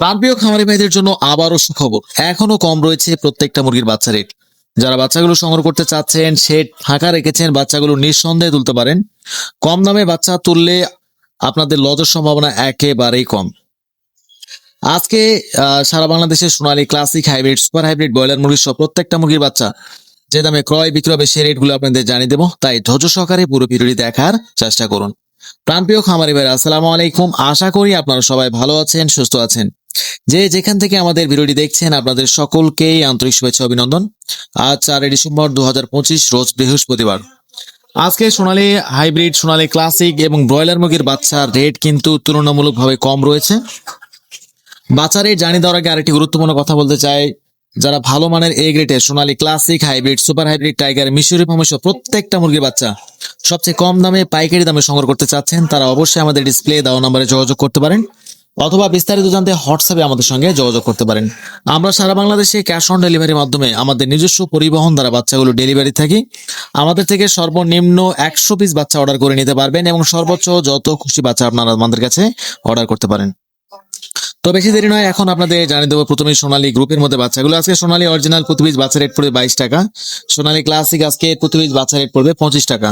প্রাণপ্রিয় খামারি ভাইদের জন্য আবারও সুখবর। এখনও কম রয়েছে প্রত্যেকটা মুরগির বাচ্চা রেট। যারা বাচ্চাগুলো সংগ্রহ করতে চাচ্ছেন, শেড ফাঁকা রেখেছেন, বাচ্চাগুলো নিঃসন্দেহে তুলতে পারেন। কম দামে বাচ্চা তুললে আপনাদের লজের সম্ভাবনা একেবারেই কম। আজকে সারা বাংলাদেশে Sonali classic hybrid, super hybrid broiler মুরগির সহ প্রত্যেকটা মুরগির বাচ্চা যে দামে ক্রয় বিক্রয় সেই রেটগুলো আপনাদের জানিয়ে দেবো। তাই ধৈর্য সহকারে পুরো ভিডিওটি দেখার চেষ্টা করুন। প্রাণপ্রিয় খামারি ভাইরা, আসসালামু আলাইকুম। আশা করি আপনারা সবাই ভালো আছেন, সুস্থ আছেন। যে যেখান থেকে আমাদের ভিডিওটি দেখছেন, আপনাদের সকলকেই আন্তরিক শুভেচ্ছা অভিনন্দন। আজ চারই ডিসেম্বর দু হাজার পঁচিশ, রোজ বৃহস্পতিবার। আজকে সোনালী হাইব্রিড, সোনালী ক্লাসিক এবং ব্রয়লার মুরগির বাচ্চার রেট কিন্তু তুলনামূলকভাবে কম রয়েছে। বাচ্চা রেট জানিয়ে দেওয়ার আগে আরেকটি গুরুত্বপূর্ণ কথা বলতে চাই। যারা ভালো মানের এ গ্রেডের Sonali classic hybrid, super hybrid tiger, মিশরি ফার্মের প্রত্যেকটা মুরগির বাচ্চা সবচেয়ে কম দামে পাইকারি দামে সংগ্রহ করতে চাচ্ছেন, তারা অবশ্যই আমাদের ডিসপ্লে দেওয়া নম্বরে যোগাযোগ করতে পারেন। অথবা বিস্তারিত জানতে হোয়াটসঅ্যাপে আমাদের সঙ্গে যোগাযোগ করতে পারেন। আমরা সারা বাংলাদেশে ক্যাশ অন ডেলিভারির মাধ্যমে আমাদের নিজস্ব পরিবহন দ্বারা বাচ্চাগুলো ডেলিভারি থাকি। আমাদের থেকে সর্বনিম্ন একশো পিস বাচ্চা অর্ডার করে নিতে পারবেন এবং সর্বোচ্চ যত খুশি বাচ্চা আপনারা আমাদের কাছে অর্ডার করতে পারেন। তো বেশি দেরি নয়, এখন আপনাদের জানিয়ে দেবো প্রথমে সোনালী গ্রুপের মধ্যে বাচ্চাগুলো। আজকে সোনালী অরিজিনাল প্রতি পিস বাচ্চা রেট পড়বে বাইশ টাকা। সোনালী ক্লাসিক আজকে প্রতি পিস বাচ্চা রেট পড়বে পঁচিশ টাকা।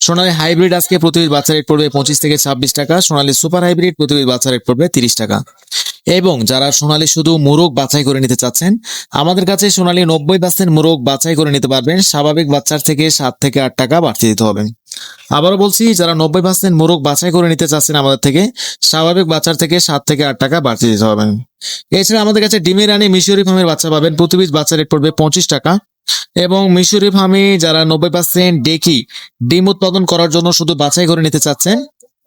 সোনালী হাইব্রিড আজকে প্রতি বাচ্চা রেট পড়বে পঁচিশ থেকে ছাব্বিশ টাকা, সোনালী সুপার হাইব্রিড প্রতি বাচ্চা রেট পড়বে তিরিশ টাকা। এবং যারা সোনালী শুধু মোরগ বাছাই করে নিতে চাচ্ছেন, আমাদের কাছে সোনালী নব্বই পার্সেন্ট মোরগ বাছাই করে নিতে পারবেন। স্বাভাবিক বাচ্চার থেকে সাত থেকে আট টাকা বাড়তি দিতে হবে। আবারও বলছি, যারা নব্বই পার্সেন্ট মোরগ বাছাই করে নিতে চাচ্ছেন আমাদের থেকে, স্বাভাবিক বাচ্চার থেকে সাত থেকে আট টাকা বাড়তি দিতে হবে। এছাড়া আমাদের কাছে ডিমের রানী মিশরি ফার্মের বাচ্চা পাবেন। প্রতি পিস বাচ্চা রেট পড়বে পঁচিশ টাকা। এবং মিশরি ফার্মে যারা নব্বই পার্সেন্ট ডেকি ডিম উৎপাদন করার জন্য শুধু বাছাই করে নিতে চাচ্ছেন,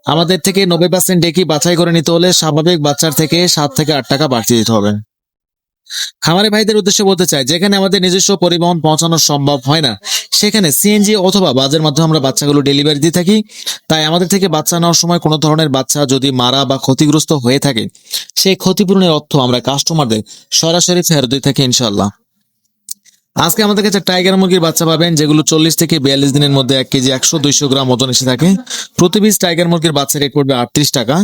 আমাদের থেকে নব্বই পার্সেন্ট ডেকি বাছাই করে নিতে হলে স্বাভাবিক বাচ্চার থেকে সাত থেকে আট টাকা বাড়তি দিতে হবে। খামারি ভাইদের উদ্দেশ্যে বলতে চাই, যেখানে আমাদের নিজস্ব পরিবহন পৌঁছানো সম্ভব হয় না, সেখানে সিএনজি অথবা বাজের মাধ্যমে আমরা বাচ্চাগুলো ডেলিভারি দিয়ে থাকি। তাই আমাদের থেকে বাচ্চা নেওয়ার সময় কোনো ধরনের বাচ্চা যদি মারা বা ক্ষতিগ্রস্ত হয়ে থাকে, সেই ক্ষতিপূরণের অর্থ আমরা কাস্টমারদের সরাসরি ফেরত দিয়ে থাকি ইনশাল্লাহ আজকে আমাদের কাছে টাইগার মুরগির বাচ্চা পাবেন, যেগুলো চল্লিশ থেকে বিয়াল্লিশ দিনের মধ্যে এক কেজি একশো দুইশো গ্রাম ওজন এসে থাকে। প্রতি পিস টাইগার মুরগির বাচ্চা রেট পড়বে আটত্রিশ টাকা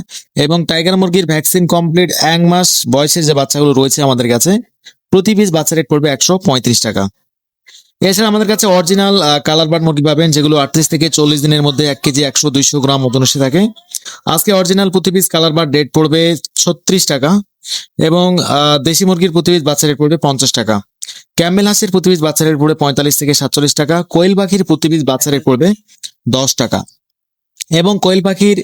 এবং টাইগার মুরগির ভ্যাকসিন কমপ্লিট এক মাস বয়সের যে বাচ্চাগুলো রয়েছে আমাদের কাছে, প্রতি পিস বাচ্চা রেট পড়বে একশো পঁয়ত্রিশ টাকা। এছাড়া আমাদের কাছে অরিজিনাল কালার বার্ড মুরগি পাবেন, যেগুলো আটত্রিশ থেকে চল্লিশ দিনের মধ্যে এক কেজি একশো দুইশো গ্রাম ওজন এসে থাকে। আজকে অরিজিনাল প্রতি পিস কালার বার্ড রেট পড়বে ছত্রিশ টাকা। এবং দেশি মুরগির প্রতি পিস বাচ্চা রেট পড়বে পঞ্চাশ টাকা। ক্যামেল হাঁসের প্রতি পিস বাচ্চা রেট পড়বে পঁয়তাল্লিশ থেকে সাতচল্লিশ টাকা। কোয়েল পাখির প্রতি পিস বাচ্চা রেট পড়বে দশ টাকা। এবং কোয়েল পাখির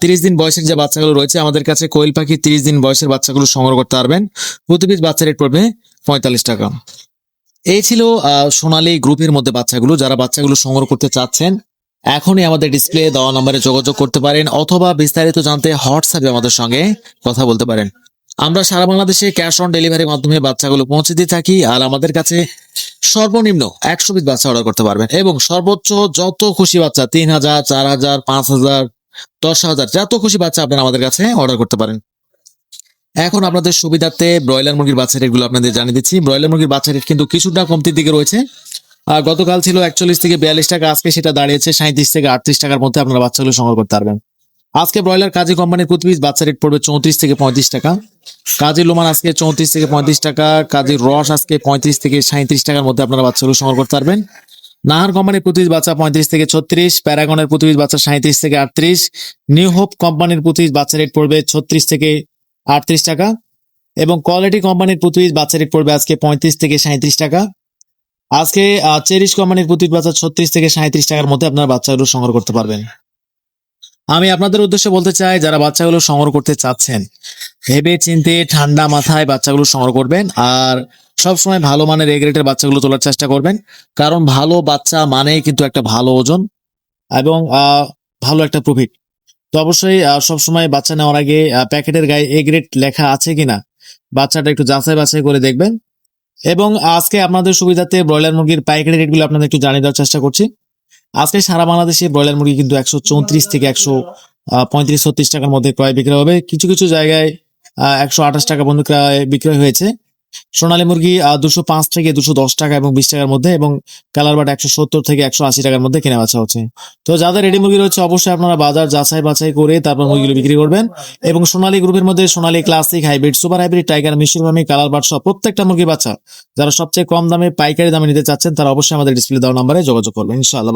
তিরিশ দিন বয়সের যে বাচ্চাগুলো রয়েছে, আমাদের কাছে কোয়েল পাখির তিরিশ দিন বয়সের বাচ্চাগুলো সংগ্রহ করতে পারবেন। প্রতি পিস বাচ্চা রেট পড়বে পঁয়তাল্লিশ টাকা। এই ছিল সোনালী গ্রুপের মধ্যে বাচ্চাগুলো, যারা বাচ্চাগুলো সংগ্রহ করতে চাচ্ছেন, এখনই আমাদের ডিসপ্লে দেওয়া নম্বরে যোগাযোগ করতে পারেন, অথবা বিস্তারিত জানতে হোয়াটসঅ্যাপে আমাদের সঙ্গে কথা বলতে পারেন। আমরা সারা বাংলাদেশে ক্যাশ অন ডেলিভারির মাধ্যমে বাচ্চাগুলো পৌঁছে দিয়ে থাকি আর আমাদের কাছে সর্বনিম্ন একশো পিস বাচ্চা অর্ডার করতে পারবেন এবং সর্বোচ্চ যত খুশি বাচ্চা, তিন হাজার, চার হাজার, পাঁচ হাজার, দশ হাজার, যত খুশি বাচ্চা আপনারা আমাদের কাছে অর্ডার করতে পারেন। এখন আপনাদের সুবিধার্থে ব্রয়লার মুরগির বাচ্চা রেটগুলো আপনাদের জানিয়ে দিচ্ছি। ব্রয়লার মুরগির বাচ্চা রেট কিন্তু কিছুটা কমতির দিকে রয়েছে। আর গতকাল ছিল একচল্লিশ থেকে বিয়াল্লিশ টাকা, আজকে সেটা দাঁড়িয়েছে সাঁত্রিশ থেকে আটত্রিশ টাকার মধ্যে আপনারা বাচ্চাগুলো সংগ্রহ করতে পারবেন। আজকে ব্রয়লার কাজী কোম্পানির প্রতি পিস বাচ্চা রেট পড়বে চৌত্রিশ থেকে পঁয়ত্রিশ টাকা। কাজী লোমান আজকে চৌত্রিশ থেকে পঁয়ত্রিশ টাকা, কাজী রস আজকে পঁয়ত্রিশ থেকে সাঁত্রিশ টাকার মধ্যে আপনারা বাচ্চাগুলো সংগ্রহ করতে পারবেন। নাহার কোম্পানির প্রতি বাচ্চা পঁয়ত্রিশ থেকে ছত্রিশ, প্যারাগনের প্রতি বাচ্চা সাঁত্রিশ থেকে আটত্রিশ, নিউ হোপ কোম্পানির প্রতি বাচ্চা রেট পড়বে ছত্রিশ থেকে আটত্রিশ টাকা এবং কোয়ালিটি কোম্পানির প্রতি বাচ্চা রেট পড়বে আজকে পঁয়ত্রিশ থেকে সাঁত্রিশ টাকা। আজকে চেরিশ কোম্পানির প্রতি বাচ্চা ছত্রিশ থেকে সাঁত্রিশ টাকার মধ্যে আপনারা বাচ্চাগুলো সংগ্রহ করতে পারবেন। আমি আপনাদের উদ্দেশ্যে বলতে চাই, যারা বাচ্চাগুলো সংগ্রহ করতে চাচ্ছেন, ভেবে চিনতে ঠান্ডা মাথায় বাচ্চাগুলো সংগ্রহ করবেন আর সবসময় ভালো মানের এ গ্রেডের বাচ্চাগুলো তোলার চেষ্টা করবেন। কারণ ভালো বাচ্চা মানেই কিন্তু একটা ভালো ওজন এবং ভালো একটা প্রফিট তো অবশ্যই সবসময় বাচ্চা নেওয়ার আগে প্যাকেটের গায়ে এ গ্রেড লেখা আছে কিনা, বাচ্চাটা একটু যাচাই বাছাই করে দেখবেন। এবং আজকে আপনাদের সুবিধাতে ব্রয়লার মুরগির পাইকারি রেটগুলো আপনাদের একটু জানিয়ে দেওয়ার চেষ্টা করছি। আজকে সারা বাংলাদেশে ব্রয়লার মুরগি কিন্তু একশো চৌত্রিশ থেকে একশো পঁয়ত্রিশ, ছত্রিশ টাকার মধ্যে ক্রয় বিক্রয় হবে। কিছু কিছু জায়গায় একশো আঠাশ টাকা পর্যন্ত ক্রয় বিক্রয় হয়েছে। সোনালী মুরগি দুশো পাঁচ থেকে দুশো দশ টাকা এবং বিশ টাকার মধ্যে এবং কালার বাট একশো সত্তর থেকে একশো আশি টাকার মধ্যে কেনা বেচা হচ্ছে। তো যাদের রেডি মুরগি রয়েছে, অবশ্যই আপনারা বাজার যাচাই বাছাই করে তারপর মুরগিগুলো বিক্রি করবেন। এবং সোনালী গ্রুপের মধ্যে Sonali classic hybrid super hybrid tiger মিশর ভামি কালার বাট সব প্রত্যেকটা মুরগি বাচ্চা। যারা সবচেয়ে কম দামে পাইকারি দামে নিতে চাচ্ছেন, তারা অবশ্যই আমাদের ডিসপ্লে দেওয়া নাম্বারে যোগাযোগ করবেন। ইনশাআল্লাহ